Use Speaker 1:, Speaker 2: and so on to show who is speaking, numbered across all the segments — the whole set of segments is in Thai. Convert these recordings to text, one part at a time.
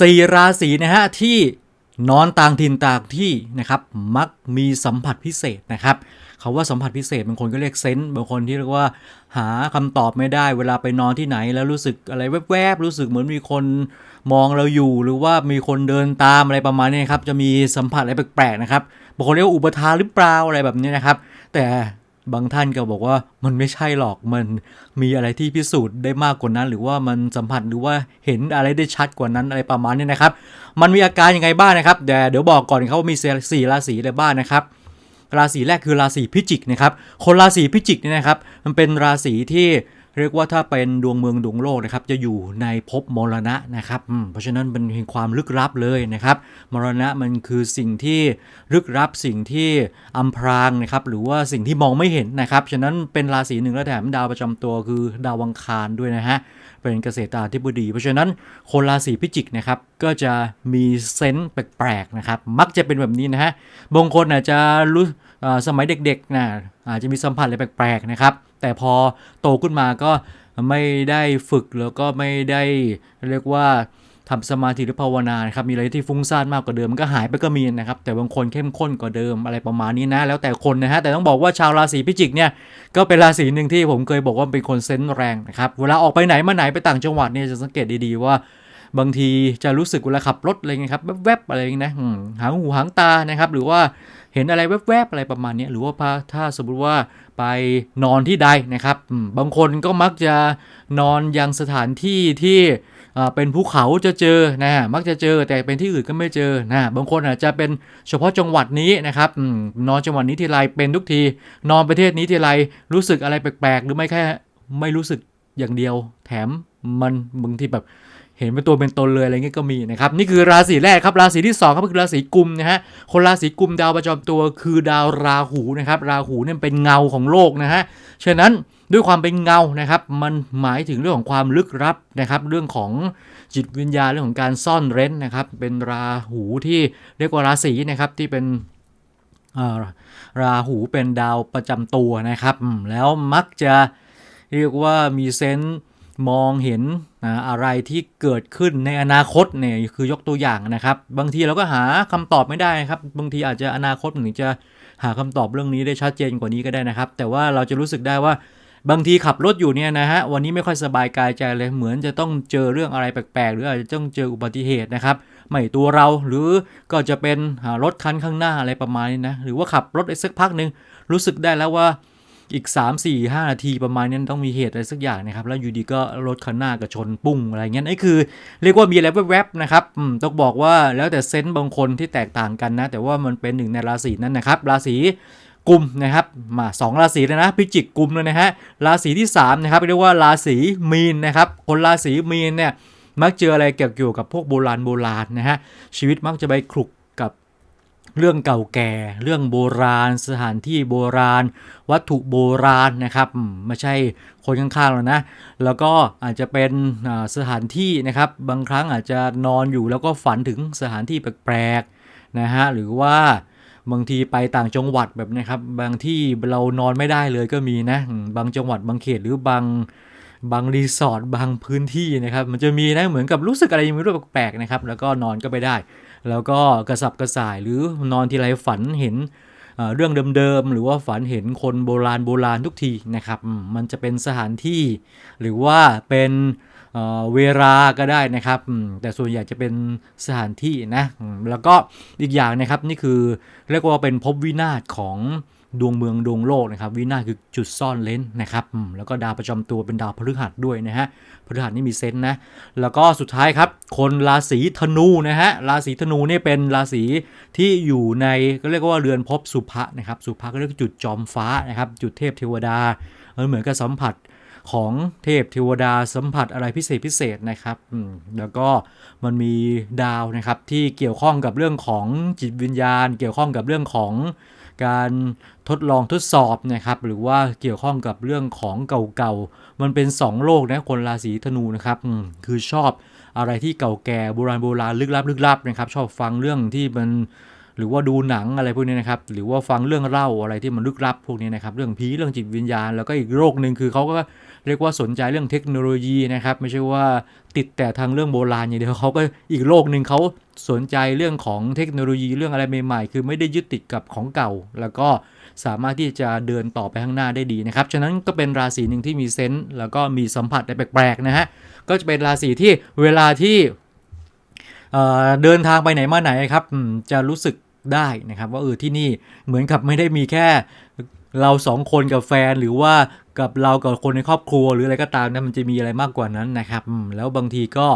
Speaker 1: สี่ราศีนะฮะที่นอนต่างถิ่นต่างที่นะครับมักมีสัมผัสพิเศษนะครับเขาว่าสัมผัสพิเศษบางคนก็เรียกเซนต์บางคนที่เรียกว่าหาคำตอบไม่ได้ เวลาไปนอนที่ไหนแล้วรู้สึกอะไรแวบๆรู้สึกเหมือนมีคนมองเราอยู่ หรือว่ามีคนเดินตามอะไรประมาณนี้ครับจะมีสัมผัสอะไรแปลกๆนะครับบางคนเรียกว่าอุปทานหรือเปล่าอะไรแบบนี้นะครับ แต่ บางท่านก็บอกว่ามันไม่ใช่หรอกมันมีอะไรที่พิสูจน์ได้มากกว่านั้น หรือว่ามันสัมผัสหรือว่าเห็นอะไรได้ชัดกว่านั้นอะไรประมาณนี้นะครับ มันมีอาการยังไงบ้างนะครับเดี๋ยวเดี๋ยวบอกก่อนเขาว่ามีสี่ราศีอะไรบ้างนะครับ ราศีแรกคือราศีพิจิกนะครับ คนราศีพิจิกเนี่ยนะครับ มันเป็นราศีที่ เรียกว่าถ้าเป็นดวงเมืองดวงโลกนะครับจะอยู่ในภพมรณะนะครับเพราะฉะนั้นเป็นเห็นความลึกลับเลยนะครับ มรณะมันคือสิ่งที่ลึกลับสิ่งที่อำพรางนะครับหรือว่าสิ่งที่มองไม่เห็นนะครับฉะนั้นเป็นราศีหนึ่งและแถมดาวประจำตัวคือดาววังคารด้วยนะฮะเป็นเกษตราธิบดี เพราะฉะนั้นคนราศีพิจิกนะครับก็จะมีเซนส์แปลกๆนะครับมักจะเป็นแบบนี้นะฮะบางคนอาจจะรู้สมัยเด็กๆนะอาจจะมีสัมผัสอะไรแปลกๆนะครับ แต่พอโตขึ้นมาก็ไม่ได้ฝึกแล้วก็ไม่ได้เรียกว่าทำสมาธิหรือภาวนานครับมีอะไรที่ฟุ้งซ่านมากกว่าเดิมมันก็หายไปก็มีนะครับ แต่บางคนเข้มข้นกว่าเดิมอะไรประมาณนี้นะ แล้วแต่คนนะฮะแต่ต้องบอกว่าชาวราศีพิจิกเนี่ยก็เป็นราศีหนึ่งที่ผมเคยบอกว่าเป็นคนเซนส์แรงนะครับเวลาออกไปไหนมาไหนไปต่างจังหวัดเนี่ยจะสังเกตดีๆว่า บางทีจะรู้สึกเวลาขับรถอะไรเงี้ยครับแวบๆอะไรเงี้ยนะหางหูหางตานะครับหรือว่า เห็นอะไรแวบๆอะไรประมาณนี้หรือว่าถ้าสมมติว่าไปนอนที่ใดนะครับบางคนก็มักจะนอนยังสถานที่ที่เป็นภูเขาจะเจอนะมักจะเจอแต่เป็นที่อื่นก็ไม่เจอนะบางคนอาจจะเป็นเฉพาะจังหวัดนี้นะครับอนอนจังหวัดนี้ทีไรเป็นทุกที นอนประเทศนี้ทีไรรู้สึกอะไรแปลกๆ หรือไม่แค่ไม่รู้สึกอย่างเดียว แถมมันบางทีแบบ เห็นเป็นตัวเป็นตนเลยอะไรเงี้ยก็มีนะครับนี่คือราศีแรกครับราศีที่2ครับคือราศีกุมนะฮะคนราศีกุมดาวประจำตัวคือดาวราหูนะครับราหูเนี่ยเป็นเงาของโลกนะฮะฉะนั้นด้วยความเป็นเงานะครับมันหมายถึงเรื่องของความลึกลับนะครับ เรื่องของจิตวิญญาณเรื่องของการซ่อนเร้นนะครับ เป็นราหูที่เรียกว่าราศีนะครับที่เป็นอ่าราหูเป็นดาวประจำตัวนะครับ แล้วมักจะเรียกว่ามีเซนส์ มองเห็นนะอะไรที่เกิดขึ้นในอนาคตเนี่ยคือยกตัวอย่างนะครับ บางทีเราก็หาคำตอบไม่ได้ครับ บางทีอาจจะอนาคตมันถึงจะหาคำตอบเรื่องนี้ได้ชัดเจนกว่านี้ก็ได้นะครับ แต่ว่าเราจะรู้สึกได้ว่าบางทีขับรถอยู่เนี่ยนะฮะวันนี้ไม่ค่อยสบายกายใจเลยเหมือนจะต้องเจอเรื่องอะไรแปลกๆ หรืออาจจะต้องเจออุบัติเหตุนะครับไม่ตัวเราหรือก็จะเป็นรถคันข้างหน้าอะไรประมาณนี้นะหรือว่าขับรถไปสักพักหนึ่งรู้สึกได้แล้วว่า อีก 3 4 5 นาทีประมาณนี้ต้องมีเหตุอะไรสักอย่างนะครับ แล้วอยู่ดีก็รถคันหน้าก็ชนปุ้งอะไรเงี้ยนี่คือ เรียกว่ามีอะไรแวบๆนะครับต้องบอกว่าแล้วแต่เซนต์บางคนที่แตกต่างกันนะ แต่ว่ามันเป็นหนึ่งในราศีนั้นนะครับ ราศีกุมนะครับมาสองราศีเลยนะพิจิกกุมเลยนะฮะราศีที่3นะครับเรียกว่าราศีมีนนะครับคนราศีมีนเนี่ยมักเจออะไรเกี่ยวกับพวกโบราณโบราณนะฮะชีวิตมักจะไปคลุก เรื่องเก่าแก่ เรื่องโบราณ สถานที่โบราณ วัตถุโบราณนะครับไม่ใช่คนข้างๆหรอกนะ แล้วก็อาจจะเป็นสถานที่นะครับ บางครั้งอาจจะนอนอยู่แล้วก็ฝันถึงสถานที่แปลกๆนะฮะหรือว่าบางทีไปต่างจังหวัดแบบนะครับ บางที่เรานอนไม่ได้เลยก็มีนะ บางจังหวัดบางเขตหรือบางบางรีสอร์ทบางพื้นที่นะครับ มันจะมีนะเหมือนกับรู้สึกอะไรไม่รู้แปลกๆนะครับ แล้วก็นอนก็ไปได้ แล้วก็กระสับกระส่ายหรือนอนทีไรฝันเห็นเรื่องเดิมๆ หรือว่าฝันเห็นคนโบราณโบราณทุกทีนะครับ มันจะเป็นสถานที่ หรือว่าเป็นเเวลาก็ได้นะครับ แต่ส่วนใหญ่จะเป็นสถานที่นะ แล้วก็อีกอย่างนะครับนี่คือเรียกว่าเป็นภพวินาศของ ดวงเมืองดวงโลกนะครับวินาศคือจุดซ่อนเลนนะครับแล้วก็ดาวประจำตัวเป็นดาวพฤหัสด้วยนะฮะพฤหัสนี่มีเซนส์นะแล้วก็สุดท้ายครับ คนราศีธนูนะฮะราศีธนูนี่เป็นราศีที่อยู่ในก็เรียกว่าเรือนภพสุภะนะครับสุภะก็เรียกว่าจุดจอมฟ้านะครับจุดเทพเทวดามันเหมือนกับสัมผัสของเทพเทวดาสัมผัสอะไรพิเศษพิเศษนะครับแล้วก็มันมีดาวนะครับที่เกี่ยวข้องกับเรื่องของจิตวิญญาณ เกี่ยวข้องกับเรื่องของ การทดลองทดสอบนะครับหรือว่าเกี่ยวข้องกับเรื่องของเก่าๆ มันเป็น 2 โลกนะคนราศีธนูนะครับคือชอบอะไรที่เก่าแก่โบราณโบราณลึกลับลึกลับนะครับชอบฟังเรื่องที่มัน หรือว่าดูหนังอะไรพวกนี้นะครับ หรือว่าฟังเรื่องเล่าอะไรที่มันลึกลับพวกนี้นะครับ เรื่องผีเรื่องจิตวิญญาณ แล้วก็อีกโรคหนึ่งคือเขาก็เรียกว่าสนใจเรื่องเทคโนโลยีนะครับ ไม่ใช่ว่าติดแต่ทางเรื่องโบราณอย่างเดียวเขาก็อีกโลกหนึ่งเขาสนใจเรื่องของเทคโนโลยีเรื่องอะไรใหม่ๆ คือไม่ได้ยึดติดกับของเก่า แล้วก็สามารถที่จะเดินต่อไปข้างหน้าได้ดีนะครับ ฉะนั้นก็เป็นราศีหนึ่งที่มีเซนส์แล้วก็มีสัมผัสแปลกๆนะฮะ ก็จะเป็นราศีที่เวลาที่เดินทางไปไหนมาไหนครับจะรู้สึก ได้นะครับ ว่าเออที่นี่เหมือนกับไม่ได้มีแค่เราสองคนกับแฟนหรือว่ากับเรากับคนในครอบครัวหรืออะไรก็ตามนะมันจะมีอะไรมากกว่านั้นนะครับแล้วบางทีก็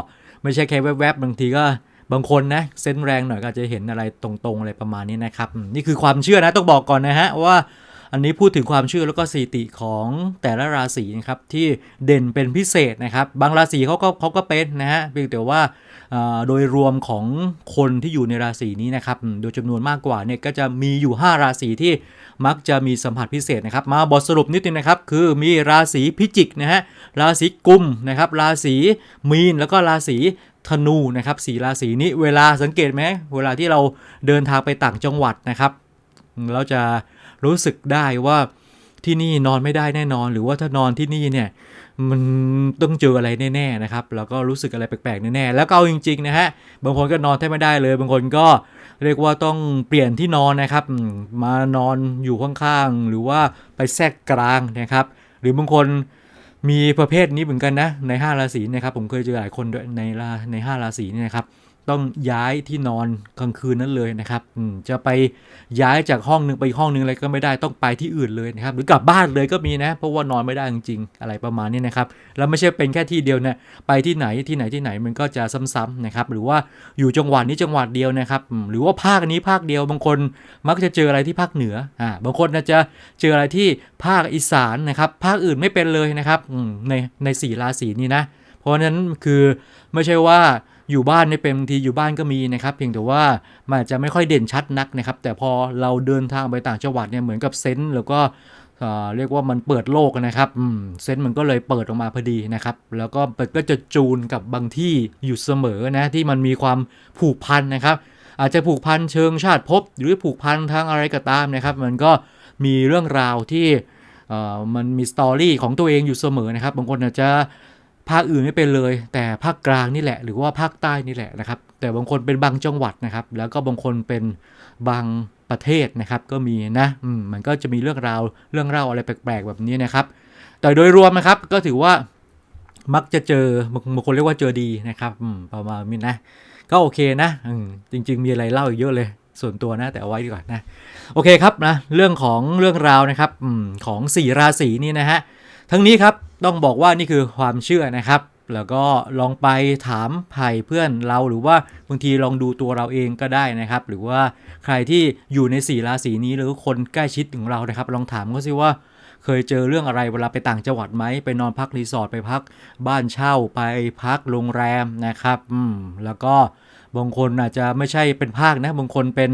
Speaker 1: ไม่ใช่แค่แวบๆบางทีก็บางคนนะเส้นแรงหน่อยก็จะเห็นอะไรตรงๆอะไรประมาณนี้นะครับ นี่คือความเชื่อนะต้องบอกก่อนนะฮะว่า อันนี้พูดถึงความเชื่อแล้วก็สถิติของแต่ละราศีนะครับที่เด่นเป็นพิเศษนะครับ บางราศีเขาก็เขาก็เป็นนะฮะเพียงแต่ว่าโดยรวมของคนที่อยู่ในราศีนี้นะครับโดยจำนวนมากกว่าเนี่ยก็จะมีอยู่ 5 ราศีที่มักจะมีสัมผัสพิเศษนะครับ มาบทสรุปนิดนึงนะครับ คือมีราศีพิจิกนะฮะราศีกุมนะครับ ราศีมีนแล้วก็ราศีธนูนะครับสีราศีนี้เวลาสังเกตไหมเวลาที่เราเดินทางไปต่างจังหวัดนะครับ เราจะรู้สึกได้ว่าที่นี่นอนไม่ได้แน่นอน หรือว่าถ้านอนที่นี่เนี่ยมันต้องเจออะไรแน่ๆนะครับ แล้วก็รู้สึกอะไรแปลกๆแน่ๆแล้วก็เอาจริงๆนะฮะบางคนก็นอนแทบไม่ได้เลย บางคนก็เรียกว่าต้องเปลี่ยนที่นอนนะครับ มานอนอยู่ข้างๆหรือว่าไปแทรกกลางนะครับ หรือบางคนมีประเภทนี้เหมือนกันนะใน5ราศีนะครับผมเคยเจอหลายคนด้วยในราใน5ราศีนี่นะครับ ต้องย้ายที่นอนกลางคืนนั้นเลยนะครับจะไปย้ายจากห้องหนึ่งไปอีกห้องหนึ่งอะไรก็ไม่ได้ต้องไปที่อื่นเลยนะครับ หรือกลับบ้านเลยก็มีนะ เพราะว่านอนไม่ได้จริงๆอะไรประมาณนี้นะครับ แล้วไม่ใช่เป็นแค่ที่เดียวนะไปที่ไหนที่ไหนที่ไหนมันก็จะซ้ำๆนะครับหรือว่าอยู่จังหวัดนี้จังหวัดเดียวนะครับ หรือว่าภาคนี้ภาคเดียวบางคนมักจะเจออะไรที่ภาคเหนืออ่าบางคนจะเจออะไรที่ภาคอีสานนะครับ ภาคอื่นไม่เป็นเลยนะครับในในสี่ราศีนี้นะ เพราะฉะนั้นคือไม่ใช่ว่า อยู่บ้านในยเป็นบางทีอยู่บ้านก็มีนะครับ เพียงแต่ว่ามันอาจจะไม่ค่อยเด่นชัดนักนะครับ แต่พอเราเดินทางไปต่างจังหวัดเนี่ยเหมือนกับเซนส์แล้วก็เรียกว่ามันเปิดโลกนะครับเซนส์มันก็เลยเปิดออกมาพอดีนะครับ แล้วก็ก็จะจูนกับบางที่อยู่เสมอนะที่มันมีความผูกพันนะครับ อาจจะผูกพันเชิงชาติภพหรือผูกพันทางอะไรก็ตามนะครับ มันก็มีเรื่องราวที่มันมีสตอรี่ของตัวเองอยู่เสมอนะครับ บางคนอาจจะ ภาคอื่นไม่เป็นเลย แต่ภาคกลางนี่แหละ หรือว่าภาคใต้นี่แหละนะครับ แต่บางคนเป็นบางจังหวัดนะครับ แล้วก็บางคนเป็นบางประเทศนะครับ ก็มีนะมมันก็จะมีเรื่องราวเรื่องเล่าอะไรแปลกๆ แบบนี้นะครับ แต่โดยรวมนะครับก็ถือว่ามักจะเจอบางคนเรียกว่าเจอดีนะครับประมาณนี้นะ ก็โอเคนะจริง ๆ มีอะไรเล่าอีกเยอะเลยส่วนตัวนะแต่เอาไว้ดีกว่านะโอเคครับนะเรื่องของเรื่องราวนะครับอของสี่ราศีนี่นะฮะทั้งนี้ครับ ต้องบอกว่านี่คือความเชื่อนะครับ แล้วก็ลองไปถามไผ่เพื่อนเราหรือว่าบางทีลองดูตัวเราเองก็ได้นะครับ หรือว่าใครที่อยู่ในสี่ราศีนี้หรือคนใกล้ชิดของเรานะครับ ลองถามเขาสิว่าเคยเจอเรื่องอะไรเวลาไปต่างจังหวัดไหมไปนอนพักรีสอร์ทไปพักบ้านเช่าไปพักโรงแรมนะครับอืมแล้วก็บางคนอาจจะไม่ใช่เป็นภาคนะบางคนเป็น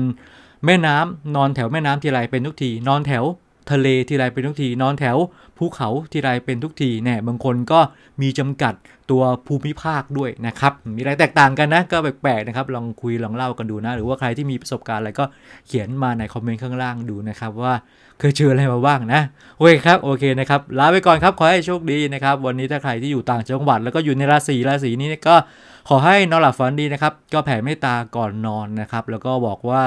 Speaker 1: แม่น้ำนอนแถวแม่น้ำทีไรเป็นทุกทีนอนแถว ทะเลทีไรเป็นทุกทีนอนแถวภูเขาทีไรเป็นทุกทีเนี่ยบางคนก็มีจำกัด ตัวภูมิภาคด้วยนะครับ มีอะไรแตกต่างกันนะ ก็แปลกๆนะครับ ลองคุยลองเล่ากันดูนะ หรือว่าใครที่มีประสบการณ์อะไรก็เขียนมาในคอมเมนต์ข้างล่างดูนะครับ ว่าเคยเจออะไรมาบ้างนะ โอเคครับ โอเคนะครับ ลาไปก่อนครับ ขอให้โชคดีนะครับ วันนี้ถ้าใครที่อยู่ต่างจังหวัด แล้วก็อยู่ในราศีราศีนี้ก็ขอให้นอนหลับฝันดีนะครับ ก็แผ่เมตตาก่อนนอนนะครับ แล้วก็บอกว่า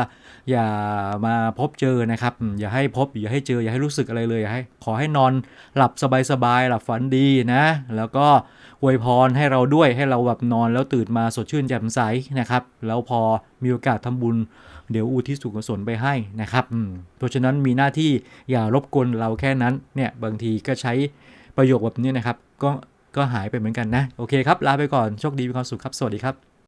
Speaker 1: อย่ามาพบเจอนะครับอืมอย่าให้พบ อย่าให้เจอ อย่าให้รู้สึกอะไรเลย อย่าให้ ขอให้นอนหลับสบายๆ หลับฝันดีนะ แล้วก็ อวยพรให้เราด้วยให้เราแบบนอนแล้วตื่นมาสดชื่นแจ่มใสนะครับ แล้วพอมีโอกาสทำบุญ เดี๋ยวอุทิศส่วนกุศลไปให้นะครับเพราะฉะนั้นมีหน้าที่อย่ารบกวนเราแค่นั้นเนี่ยบางทีก็ใช้ประโยคแบบนี้นะครับ ก็ก็หายไปเหมือนกันนะ โอเคครับ ลาไปก่อน โชคดีมีความสุขครับ สวัสดีครับ